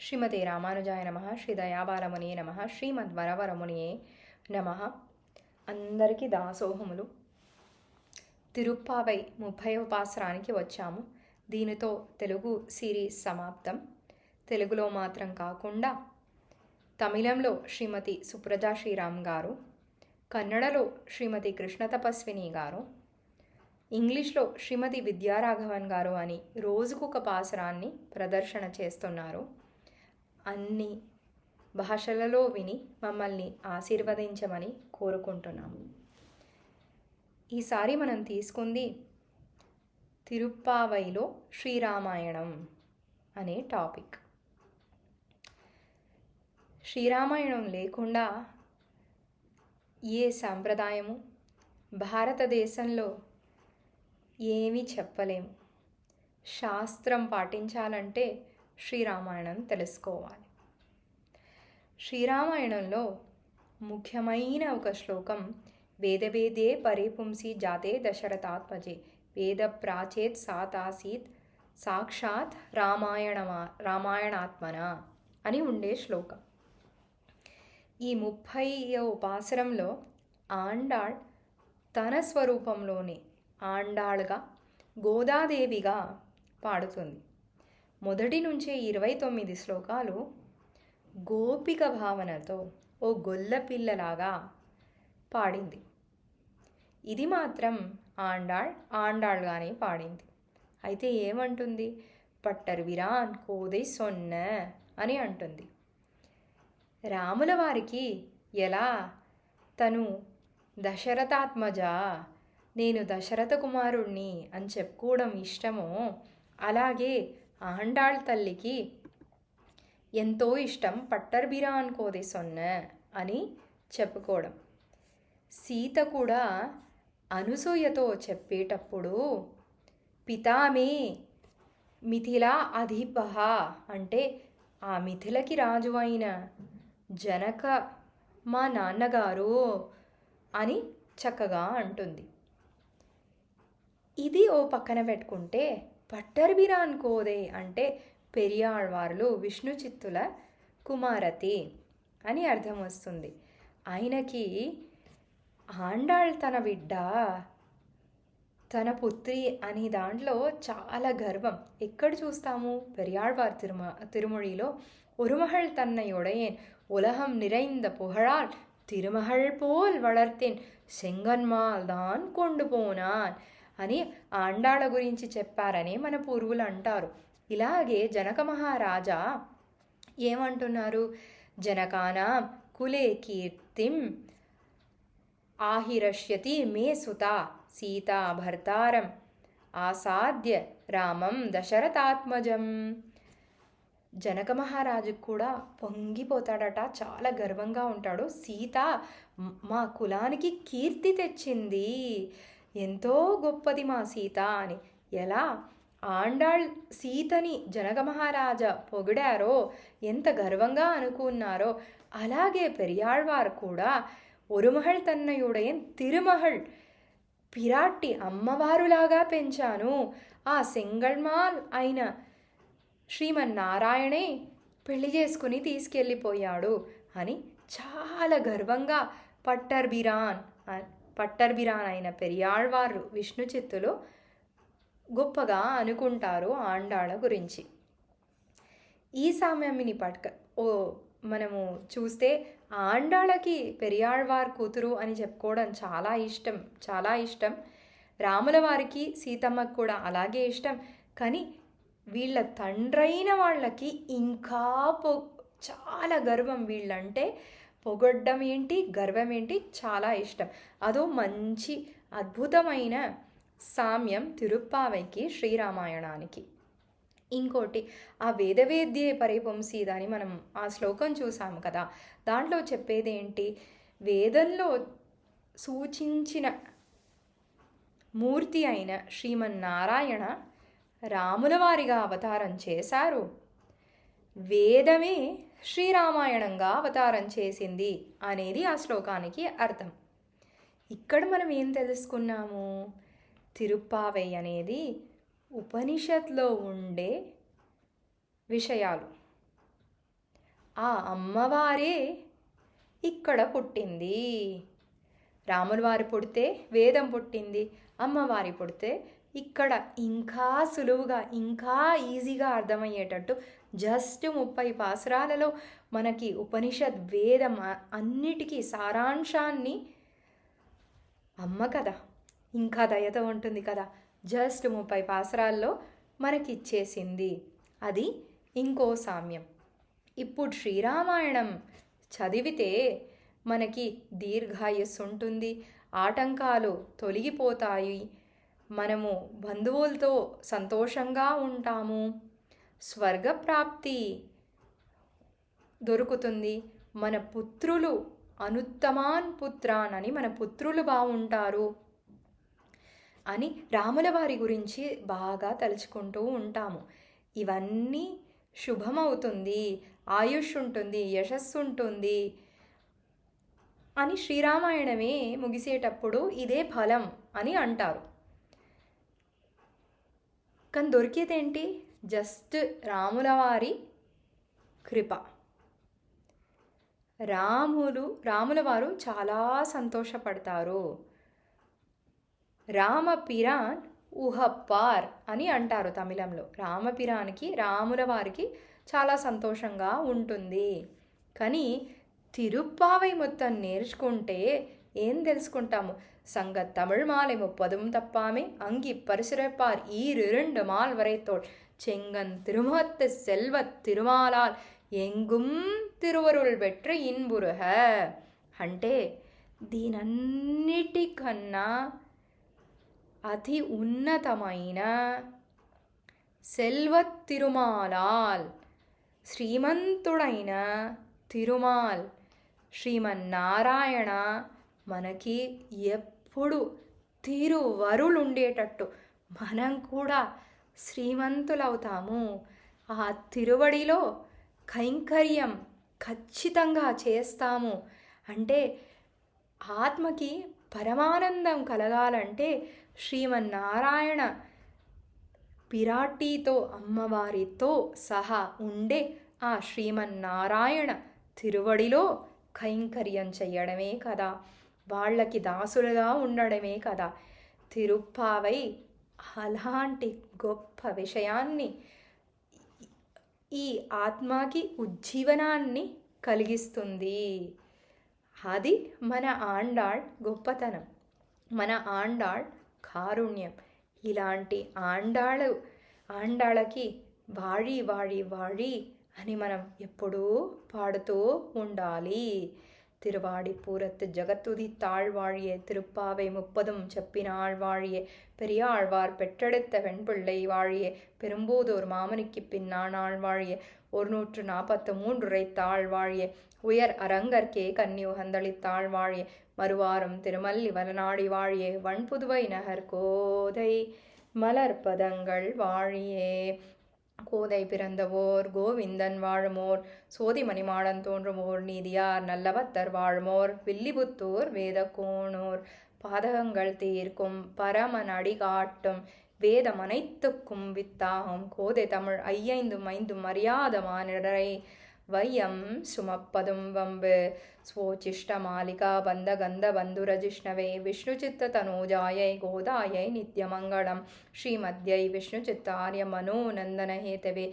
శ్రీమతి రామానుజాయ నమ శ్రీ దయాబాలమునియే నమ శ్రీమద్వరవరమునియే నమ. అందరికీ దాసోహములు. తిరుప్పావై ముప్పై పాసరానికి వచ్చాము. దీనితో తెలుగు సిరీస్ సమాప్తం. తెలుగులో మాత్రం కాకుండా తమిళంలో శ్రీమతి సుప్రజా శ్రీరామ్ గారు కన్నడలో శ్రీమతి కృష్ణ తపస్విని గారు ఇంగ్లీష్లో శ్రీమతి విద్యారాఘవన్ గారు అని రోజుకొక పాసరాన్ని ప్రదర్శన చేస్తున్నారు. అన్ని భాషలలో విని మమ్మల్ని ఆశీర్వదించమని కోరుకుంటున్నాము. ఈసారి మనం తీసుకుంది తిరుప్పావైలో శ్రీరామాయణం అనే టాపిక్. శ్రీరామాయణం లేకుండా ఏ సాంప్రదాయము భారతదేశంలో ఏమీ చెప్పలేము. శాస్త్రం పాటించాలంటే శ్రీరామాయణం తెలుసుకోవాలి. శ్రీరామాయణంలో ముఖ్యమైన ఒక శ్లోకం వేదవేదే పరిపుంసి జాతే దశరథాత్మజే వేద ప్రాచేత్ సాతాసీత్ సాక్షాత్ రామాయణమా రామాయణాత్మన అని ఉండే శ్లోకం. ఈ ముప్పై ఉపాసనంలో ఆండాళ్ తన స్వరూపంలోనే ఆండాళ్గా గోదాదేవిగా పాడుతుంది. మొదటి నుంచే ఇరవై తొమ్మిది శ్లోకాలు గోపిక భావనతో ఓ గొల్ల పిల్లలాగా పాడింది. ఇది మాత్రం ఆండాళ్ ఆండాళ్గానే పాడింది. అయితే ఏమంటుంది? పట్టర్ విరాన్ కోదై సొన్న అని అంటుంది. రాముల వారికి ఎలా? తను దశరథాత్మజ నేను దశరథ కుమారుణ్ణి అని చెప్పుకోవడం ఇష్టమో అలాగే ఆండాళ్ తల్లికి ఎంతో ఇష్టం పట్టర్బిరాన్ కోది సొన్న అని చెప్పుకోవడం సీత కూడా అనసూయతో చెప్పేటప్పుడు పితామే మిథిలా అధిపహ అంటే ఆ మిథిలకి రాజు అయిన జనక మా నాన్నగారు అని చక్కగా అంటుంది ఇది ఓ పక్కన పెట్టుకుంటే పట్టర్బిరాన్ కోదే అంటే పెరియాళ్వార్లు విష్ణు చిత్తుల కుమారతి అని అర్థం వస్తుంది. ఆయనకి ఆండాళ్ తన బిడ్డ తన పుత్రి అని దాంట్లో చాలా గర్వం. ఎక్కడ చూస్తాము? పెరియాళ్వార్ తిరుమ తిరుమొళిలో ఉరుమహల్ తన్న உடையேன் ఉలహం நிறைந்த புகழால் తిరుమహల్ పోల్ వలర్తిన్ செங்கன்மால் தான் கொண்டு போனான் అని ఆండాళ గురించి చెప్పారని మన పూర్వులు అంటారు. ఇలాగే జనక మహారాజా ఏమంటున్నారు? జనకానా కులే కీర్తిం ఆహిరష్యతి మే సుత సీతా భర్తారం ఆసాద్య రామం దశరథాత్మజం. జనక మహారాజుకు కూడా పొంగిపోతాడట చాలా గర్వంగా ఉంటాడు. సీత మా కులానికి కీర్తి తెచ్చింది. ఎంతో గొప్పది మా సీత అని. ఎలా? ఆండాళ్ సీతని జనక మహారాజా పొగిడారో ఎంత గర్వంగా అనుకున్నారో. అలాగే పెరియాళ్వారు కూడా ఒరుమహళ్ తన్నయుడయన్ తిరుమహళ్ పిరాట్టి అమ్మవారులాగా పెంచాను. ఆ సెంగళ్మాల్ అయిన శ్రీమన్నారాయణే పెళ్ళి చేసుకుని తీసుకెళ్ళిపోయాడు అని చాలా గర్వంగా పట్టర్బిరాన్ పట్టర్బిరాన్ అయిన పెరియాళ్వారు విష్ణు చిత్తులు గొప్పగా అనుకుంటారు ఆండాళ గురించి. ఈ సామ్యమిని పట్క ఓ మనము చూస్తే ఆండాళ్ళకి పెరియాళ్వార్ కూతురు అని చెప్పుకోవడం చాలా ఇష్టం చాలా ఇష్టం. రాముల వారికి సీతమ్మకు కూడా అలాగే ఇష్టం. కానీ వీళ్ళ తండ్రైన వాళ్ళకి ఇంకా పో చాలా గర్వం వీళ్ళంటే పొగడ్డం ఏంటి? గర్వం ఏంటి? చాలా ఇష్టం. అదో మంచి అద్భుతమైన సామ్యం తిరుప్పావైకి శ్రీరామాయణానికి. ఇంకోటి ఆ వేదవేద్యే పరిపుంసీద దాని మనం ఆ శ్లోకం చూసాము కదా. దాంట్లో చెప్పేది ఏంటి వేదంలో సూచించిన మూర్తి అయిన శ్రీమన్నారాయణ రాముల వారిగా అవతారం చేశారు. వేదమే శ్రీరామాయణంగా అవతారం చేసింది అనేది ఆ శ్లోకానికి అర్థం. ఇక్కడ మనం ఏం తెలుసుకున్నాము? తిరుప్పావై అనేది ఉపనిషత్లో ఉండే విషయాలు. ఆ అమ్మవారే ఇక్కడ పుట్టింది. రాముల వారి పుడితే వేదం పుట్టింది. అమ్మవారి పుడితే ఇక్కడ ఇంకా సులువుగా ఇంకా ఈజీగా అర్థమయ్యేటట్టు జస్ట్ ముప్పై పాసరాలలో మనకి ఉపనిషత్ వేదం అన్నిటికీ సారాంశాన్ని అమ్మ కదా. ఇంకా దయతో ఉంటుంది కదా. జస్ట్ ముప్పై పాసరాల్లో మనకి ఇచ్చేసింది అది ఇంకో సామ్యం. ఇప్పుడు శ్రీరామాయణం చదివితే మనకి దీర్ఘాయుస్సు ఉంటుంది. ఆటంకాలు తొలగిపోతాయి. మనము బంధువులతో సంతోషంగా ఉంటాము. స్వర్గప్రాప్తి దొరుకుతుంది. మన పుత్రులు అనుత్తమాన్ పుత్రాన్ అని మన పుత్రులు బాగుంటారు అని రాముల వారి గురించి బాగా తలుచుకుంటూ ఉంటాము. ఇవన్నీ శుభమవుతుంది ఆయుష్ ఉంటుంది యశస్సు ఉంటుంది అని శ్రీరామాయణమే ముగిసేటప్పుడు ఇదే ఫలం అని అంటారు. కానీ దొరికేదేంటి? జస్ట్ రాములవారి కృప. రాములు రాముల వారు చాలా సంతోషపడతారు. రామపిరాన్ ఉహప్పార్ అని అంటారు తమిళంలో. రామపిరానికి రాముల వారికి చాలా సంతోషంగా ఉంటుంది. కానీ తిరుప్పావై మొత్తం నేర్చుకుంటే ఏం తెలుసుకుంటాము? సంగ తమిళ్ మాలేమో పదం తప్పామే అంగి పరిసరపార్ ఈ రెండు మాల్ వరైతోడ్ செங்கன் திருமுகத்து செல்வத் திருமாலால் ఎంగుం తిరువరుల్ పెట్ర ఇన్బురుహ అంటే దీనన్నిటికన్నా అతి ఉన్నతమైన సెల్వత్ తిరుమాలాల్ శ్రీమంతుడైన తిరుమాల్ శ్రీమన్నారాయణ మనకి ఎప్పుడు తిరువరులుండేటట్టు మనం కూడా శ్రీమంతులవుతాము. ఆ తిరువడిలో కైంకర్యం ఖచ్చితంగా చేస్తాము. అంటే ఆత్మకి పరమానందం కలగాలంటే శ్రీమన్నారాయణ పిరాటీతో అమ్మవారితో సహా ఉండే ఆ శ్రీమన్నారాయణ తిరువడిలో కైంకర్యం చెయ్యడమే కదా. వాళ్ళకి దాసులుగా ఉండడమే కదా. తిరుప్పావై అలాంటి గొప్ప విషయాన్ని ఈ ఆత్మకి ఉజ్జీవనాన్ని కలిగిస్తుంది. అది మన ఆండాళ్ గొప్పతనం. మన ఆండాళ్ కారుణ్యం. ఇలాంటి ఆండాళ్ళు ఆండాళ్ళకి వాడి వాడి వాడి అని మనం ఎప్పుడూ పాడుతూ ఉండాలి. திருவாடிப்பூரத்து ஜகத்துதி தாழ்வாழிய திருப்பாவை முப்பதும் செப்பினாள் வாழியே பெரியாழ்வார் பெற்றெடுத்த வெண்பிள்ளை வாழியே பெரும்போதோர் மாமனிக்கு பின்னானாள் வாழியே ஒரு நூற்று நாற்பத்து மூன்றுரை தாழ்வாழிய உயர் அரங்கற்கே கன்னி உகந்தளித்தாள் வாழிய மறுவாரம் திருமல்லி வலநாடி வாழியே வண்புதுவை நகர் கோதை மலர்பதங்கள் வாழியே கோதை பிறந்தவோர் கோவிந்தன் வாழுமோர் சோதி மணிமாடன் தோன்றுமோர் நீதியார் நல்லவத்தர் வாழுமோர் வில்லிபுத்தூர் வேதக்கோணோர் பாதகங்கள் தீர்க்கும் பரமன் அடி காட்டும் வேதம் அனைத்துக்கும் வித்தாகும். கோதை தமிழ் ஐயைந்தும் ஐந்தும் அறியாத மானிடரை वयं सुमप्पदुं वम्बे स्वोचिष्टमालिकाबन्धगन्धबन्धुरजिष्णवे विष्णुचित्ततनूजायै गोदायै नित्यमङ्गलं श्रीमद्यै विष्णुचित्तार्यमनोनन्दनहेतवे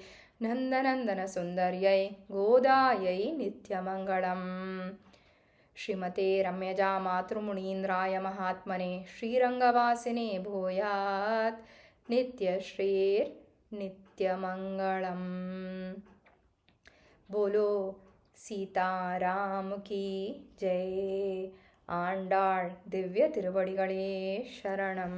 नन्दनन्दनसुन्दर्यै गोदायै नित्यमङ्गलं श्रीमते रम्यजा मातृमुनीन्द्राय महात्मने श्रीरङ्गवासिने भूयात् नित्यश्रीर्नित्यमङ्गलम्। ബോലോ സീതാരാം കീ ജയ് ആണ്ടാൾ ദിവ്യ തിരുവടികളേ ശരണം